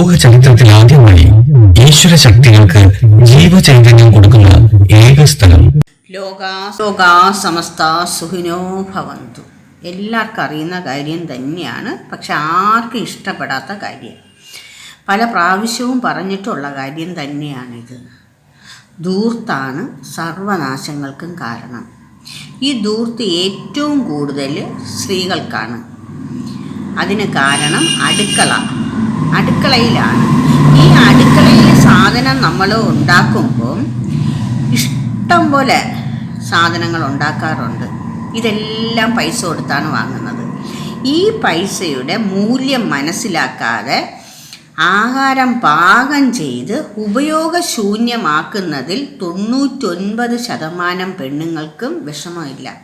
ലോക ചരിത്രത്തിൽ ആദ്യമായി ഈശ്വര ശക്തികൾക്ക് ജീവചൈതന്യം കൊടുക്കുന്ന ഏക സ്ഥലം. ഭവന്തു. എല്ലാവർക്കും അറിയുന്ന കാര്യം തന്നെയാണ് പക്ഷെ ആർക്കും ഇഷ്ടപ്പെടാത്ത കാര്യം. പല പ്രാവശ്യവും പറഞ്ഞിട്ടുള്ള കാര്യം തന്നെയാണിത്. ധൂർത്താണ് സർവനാശങ്ങൾക്കും കാരണം. ഈ ധൂർത്ത് ഏറ്റവും കൂടുതൽ സ്ത്രീകൾക്കാണ്. അതിന് കാരണം അടുക്കള. അടുക്കളയിലാണ്. ഈ അടുക്കളയിൽ സാധനം നമ്മൾ ഉണ്ടാക്കുമ്പോൾ ഇഷ്ടം പോലെ സാധനങ്ങൾ ഉണ്ടാക്കാറുണ്ട്. ഇതെല്ലാം പൈസ കൊടുത്താണ് വാങ്ങുന്നത്. ഈ പൈസയുടെ മൂല്യം മനസ്സിലാക്കാതെ ആഹാരം പാകം ചെയ്ത് ഉപയോഗശൂന്യമാക്കുന്നതിൽ തൊണ്ണൂറ്റൊൻപത് ശതമാനം പെണ്ണുങ്ങൾക്കും വിഷമമില്ല.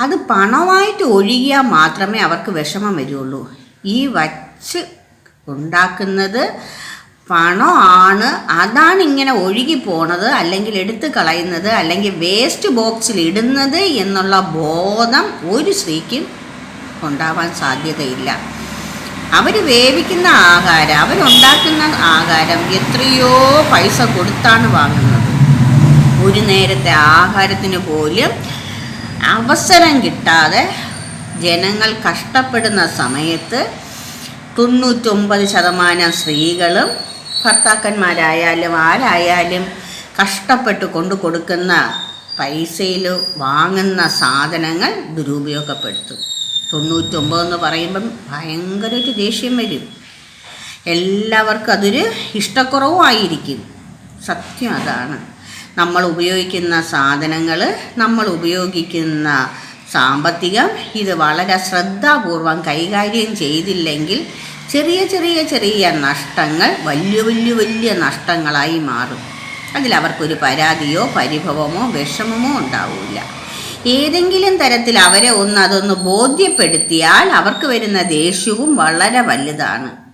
അത് പണമായിട്ട് ഒഴുകിയാൽ മാത്രമേ അവർക്ക് വിഷമം വരുള്ളൂ. ഈ വച്ച് ഉണ്ടാക്കുന്നത് പണമാണ് അതാണ് ഇങ്ങനെ ഒഴുകി പോണത് അല്ലെങ്കിൽ എടുത്ത് കളയുന്നത് അല്ലെങ്കിൽ വേസ്റ്റ് ബോക്സിൽ ഇടുന്നത് എന്നുള്ള ബോധം ഒരു സ്ത്രീക്കും ഉണ്ടാവാൻ സാധ്യതയില്ല. അവർ വേവിക്കുന്ന ആഹാരം അവരുണ്ടാക്കുന്ന ആഹാരം എത്രയോ പൈസ കൊടുത്താണ് വാങ്ങുന്നത്. ഒരു നേരത്തെ ആഹാരത്തിന് പോലും അവസരം കിട്ടാതെ ജനങ്ങൾ കഷ്ടപ്പെടുന്ന സമയത്ത് തൊണ്ണൂറ്റൊമ്പത് ശതമാനം സ്ത്രീകളും ഭർത്താക്കന്മാരായാലും ആരായാലും കഷ്ടപ്പെട്ട് കൊണ്ടു കൊടുക്കുന്ന പൈസയിൽ വാങ്ങുന്ന സാധനങ്ങൾ ദുരുപയോഗപ്പെടുത്തും. തൊണ്ണൂറ്റൊമ്പത് എന്ന് പറയുമ്പം ഭയങ്കര ഒരു ദേഷ്യം വരും. എല്ലാവർക്കും അതൊരു ഇഷ്ടക്കുറവുമായിരിക്കും സത്യം അതാണ്. നമ്മൾ ഉപയോഗിക്കുന്ന സാധനങ്ങൾ നമ്മൾ ഉപയോഗിക്കുന്ന സാമ്പത്തികം ഇത് വളരെ ശ്രദ്ധാപൂർവം കൈകാര്യം ചെയ്തില്ലെങ്കിൽ ചെറിയ ചെറിയ ചെറിയ നഷ്ടങ്ങൾ വലിയ വലിയ വലിയ നഷ്ടങ്ങളായി മാറും. അതിലവർക്കൊരു പരാതിയോ പരിഭവമോ വിഷമമോ ഉണ്ടാവില്ല. ഏതെങ്കിലും തരത്തിൽ അവരെ ഒന്ന് അതൊന്ന് ബോധ്യപ്പെടുത്തിയാൽ അവർക്ക് വരുന്ന ദേഷ്യവും വളരെ വലുതാണ്.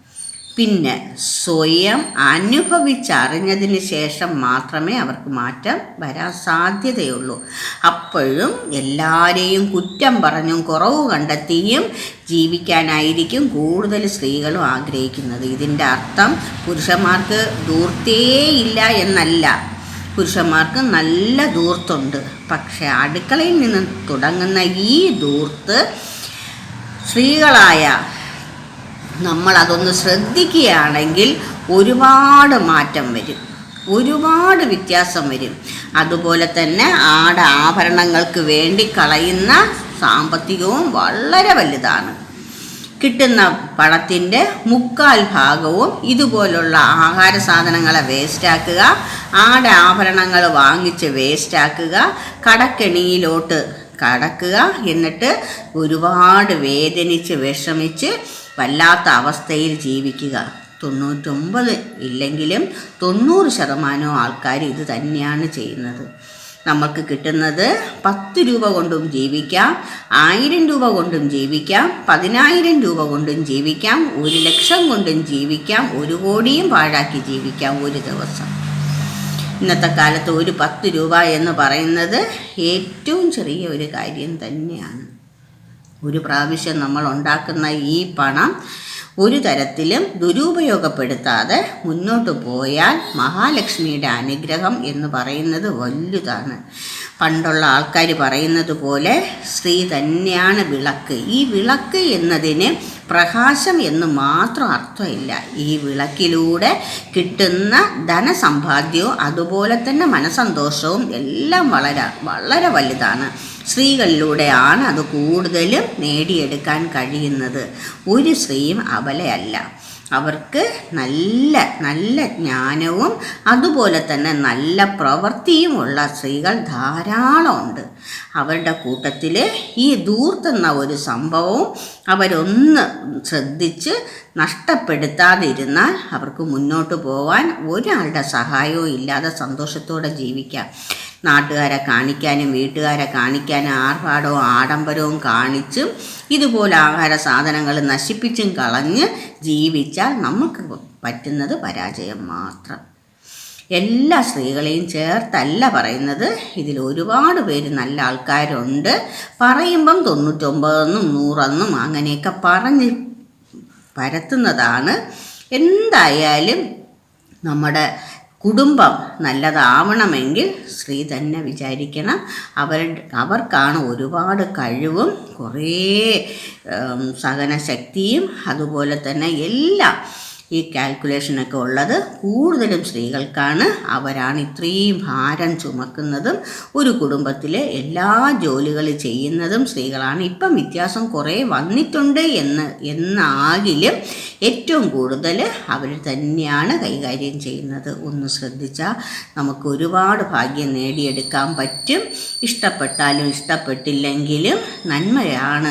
പിന്നെ സ്വയം അനുഭവിച്ചറിഞ്ഞതിന് ശേഷം മാത്രമേ അവർക്ക് മാറ്റം വരാൻ സാധ്യതയുള്ളൂ. അപ്പോഴും എല്ലാവരെയും കുറ്റം പറഞ്ഞും കുറവ് കണ്ടെത്തിയും ജീവിക്കാനായിരിക്കും കൂടുതൽ സ്ത്രീകളും ആഗ്രഹിക്കുന്നത്. ഇതിന്റെ അർത്ഥം പുരുഷന്മാർക്ക് ദൂർത്തേയില്ല എന്നല്ല. പുരുഷന്മാർക്ക് നല്ല ദൂർത്തുണ്ട് പക്ഷേ അടുക്കളയിൽ നിന്ന് തുടങ്ങുന്ന ഈ ദൂർത്ത് സ്ത്രീകളായ നമ്മൾ അതൊന്ന് ശ്രദ്ധിക്കുകയാണെങ്കിൽ ഒരുപാട് മാറ്റം വരും. ഒരുപാട് വ്യത്യാസം വരും. അതുപോലെ തന്നെ ആട ആഭരണങ്ങൾക്ക് വേണ്ടി കളയുന്ന സാമ്പത്തികവും വളരെ വലുതാണ്. കിട്ടുന്ന പണത്തിന്റെ മുക്കാൽ ഭാഗവും ഇതുപോലുള്ള ആഹാര സാധനങ്ങളെ വേസ്റ്റാക്കുക ആട് ആഭരണങ്ങൾ വാങ്ങിച്ച് വേസ്റ്റാക്കുക കടക്കെണിയിലോട്ട് കടക്കുക എന്നിട്ട് ഒരുപാട് വേദനിച്ച് വിഷമിച്ച് വല്ലാത്ത അവസ്ഥയിൽ ജീവിക്കുക. തൊണ്ണൂറ്റൊമ്പത് ഇല്ലെങ്കിലും തൊണ്ണൂറ് ശതമാനവും ആൾക്കാർ ഇത് തന്നെയാണ് ചെയ്യുന്നത്. നമുക്ക് കിട്ടുന്നത് പത്ത് രൂപ കൊണ്ടും ജീവിക്കാം ആയിരം രൂപ കൊണ്ടും ജീവിക്കാം പതിനായിരം രൂപ കൊണ്ടും ജീവിക്കാം ഒരു ലക്ഷം കൊണ്ടും ജീവിക്കാം ഒരു കോടിയും പാഴാക്കി ജീവിക്കാം ഒരു ദിവസം. ഇന്നത്തെ കാലത്ത് ഒരു പത്ത് രൂപ എന്ന് പറയുന്നത് ഏറ്റവും ചെറിയ ഒരു കാര്യം തന്നെയാണ്. ഒരു പ്രാവശ്യം നമ്മൾ ഉണ്ടാക്കുന്ന ഈ പണം ഒരു തരത്തിലും ദുരുപയോഗപ്പെടുത്താതെ മുന്നോട്ട് പോയാൽ മഹാലക്ഷ്മിയുടെ അനുഗ്രഹം എന്ന് പറയുന്നത് വലുതാണ്. പണ്ടുള്ള ആൾക്കാർ പറയുന്നത് പോലെ സ്ത്രീ തന്നെയാണ് വിളക്ക്. ഈ വിളക്ക് എന്നതിന് പ്രകാശം എന്ന് മാത്രം അർത്ഥമില്ല. ഈ വിളക്കിലൂടെ കിട്ടുന്ന ധനസമ്പാദ്യവും അതുപോലെ തന്നെ മനസന്തോഷവും എല്ലാം വളരെ വളരെ വലുതാണ്. സ്ത്രീകളിലൂടെയാണ് അത് കൂടുതലും നേടിയെടുക്കാൻ കഴിയുന്നത്. ഒരു സ്ത്രീയും അബലയല്ല അവർക്ക് നല്ല നല്ല ജ്ഞാനവും അതുപോലെ തന്നെ നല്ല പ്രവൃത്തിയുമുള്ള സ്ത്രീകൾ ധാരാളമുണ്ട്. അവരുടെ കൂട്ടത്തിൽ ഈ ദൂർത്തെന്ന ഒരു സംഭവവും അവരൊന്ന് ശ്രദ്ധിച്ച് നഷ്ടപ്പെടുത്താതിരുന്നാൽ അവർക്ക് മുന്നോട്ട് പോകാൻ ഒരാളുടെ സഹായവും ഇല്ലാതെ സന്തോഷത്തോടെ ജീവിക്കാം. നാട്ടുകാരെ കാണിക്കാനും വീട്ടുകാരെ കാണിക്കാനും ആർഭാടവും ആഡംബരവും കാണിച്ചും ഇതുപോലെ ആഹാര സാധനങ്ങൾ നശിപ്പിച്ചും കളഞ്ഞ് ജീവിച്ചാൽ നമുക്ക് പറ്റുന്നത് പരാജയം മാത്രം. എല്ലാ സ്ത്രീകളെയും ചേർത്തല്ല പറയുന്നത്. ഇതിൽ ഒരുപാട് പേര് നല്ല ആൾക്കാരുണ്ട്. പറയുമ്പം തൊണ്ണൂറ്റൊമ്പതെന്നും നൂറെന്നും അങ്ങനെയൊക്കെ പറഞ്ഞ് പരത്തുന്നതാണ്. എന്തായാലും നമ്മുടെ കുടുംബം നല്ലതാവണമെങ്കിൽ സ്ത്രീ തന്നെ വിചാരിക്കണം. അവർ അവർക്കാണ് ഒരുപാട് കഴിവും കുറേ സഹനശക്തിയും അതുപോലെ തന്നെ എല്ലാം ഈ കാൽക്കുലേഷനൊക്കെ ഉള്ളത് കൂടുതലും സ്ത്രീകൾക്കാണ്. അവരാണ് ഇത്രയും ഭാരം ചുമക്കുന്നതും ഒരു കുടുംബത്തിലെ എല്ലാ ജോലികൾ ചെയ്യുന്നതും സ്ത്രീകളാണ്. ഇപ്പം വ്യത്യാസം കുറേ വന്നിട്ടുണ്ട് എന്ന് എന്നാകിലും ഏറ്റവും കൂടുതൽ അവർ തന്നെയാണ് കൈകാര്യം ചെയ്യുന്നത്. ഒന്ന് ശ്രദ്ധിച്ചാൽ നമുക്ക് ഒരുപാട് ഭാഗ്യം നേടിയെടുക്കാൻ പറ്റും. ഇഷ്ടപ്പെട്ടാലും ഇഷ്ടപ്പെട്ടില്ലെങ്കിലും നന്മയാണ്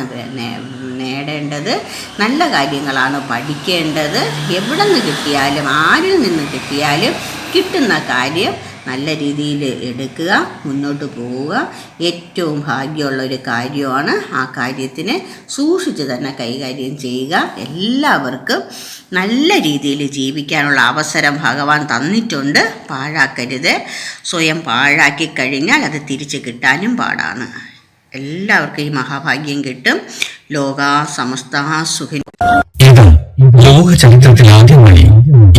നേടേണ്ടത്. നല്ല കാര്യങ്ങളാണ് പഠിക്കേണ്ടത്. എവിടെ നിന്ന് കിട്ടിയാലും ആരിൽ നിന്ന് കിട്ടിയാലും കിട്ടുന്ന കാര്യം നല്ല രീതിയിൽ എടുക്കുക മുന്നോട്ട് പോവുക. ഏറ്റവും ഭാഗ്യമുള്ള ഒരു കാര്യമാണ് ആ കാര്യത്തിനെ സൂക്ഷിച്ച് തന്നെ കൈകാര്യം ചെയ്യുക. എല്ലാവർക്കും നല്ല രീതിയിൽ ജീവിക്കാനുള്ള അവസരം ഭഗവാൻ തന്നിട്ടുണ്ട്. പാഴാക്കരുത്. സ്വയം പാഴാക്കി കഴിഞ്ഞാൽ അത് തിരിച്ച് കിട്ടാനും പാടാണ്. എല്ലാവർക്കും ഈ മഹാഭാഗ്യം കിട്ടും. ലോക സമസ്ത ഇത് ലോക ചരിത്രത്തിൽ ആദ്യമായി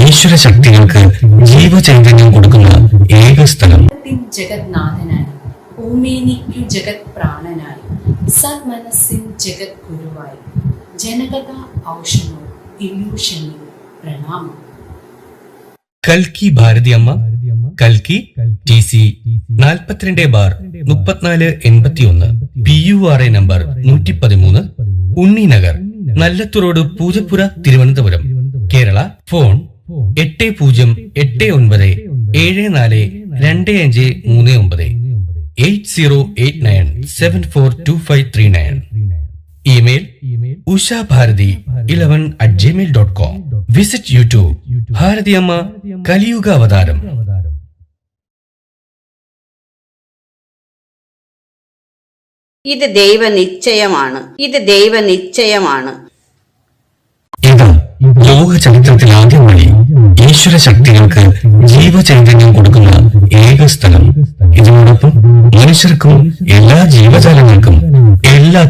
ഈശ്വര ശക്തികൾക്ക് ജീവചൈതന്യം കൊടുക്കുന്ന ഏക സ്ഥലം. ജഗത്നാഥനായി ഓമേനിക്കു ജഗത് പ്രാണനായി സന്മനസ്സിൻ ജഗത് ഗുരുവായി ജനകഥ ഔഷണോ ഇല്യൂഷനിൽ പ്രണാമം. കൽക്കി ഭാരതിയമ്മ കൽക്കി ടി സി നാൽപ്പത്തിരണ്ട് ബാർ മുപ്പത്തിനാല് എൺപത്തിയൊന്ന് P you are A number നൂറ്റി പതിമൂന്ന് ഉണ്ണിനഗർ നല്ലത്തുറോഡ് പൂജപ്പുര തിരുവനന്തപുരം. കേരള ഫോൺ എട്ട് പൂജ്യം എട്ട് ഒൻപത് ഏഴ് നാല് രണ്ട് അഞ്ച് മൂന്ന് ഒമ്പത്. Eight zero eight nine seven four two five three nine. Email Usha Bharathi eleven at Gmail dot com visit YouTube Bharathiyamma കലിയുഗ അവതാരം. ഇത് ഇത് ദൈവനിശ്ചയമാണ്. ഇത് ലോക ചരിത്രത്തിൽ ആദ്യമായി ഈശ്വര ശക്തികൾക്ക് ജീവചൈതന്യം കൊടുക്കുന്ന ഏക സ്ഥലം. ഇതിനോടൊപ്പം മനുഷ്യർക്കും എല്ലാ ജീവജാലങ്ങൾക്കും എല്ലാ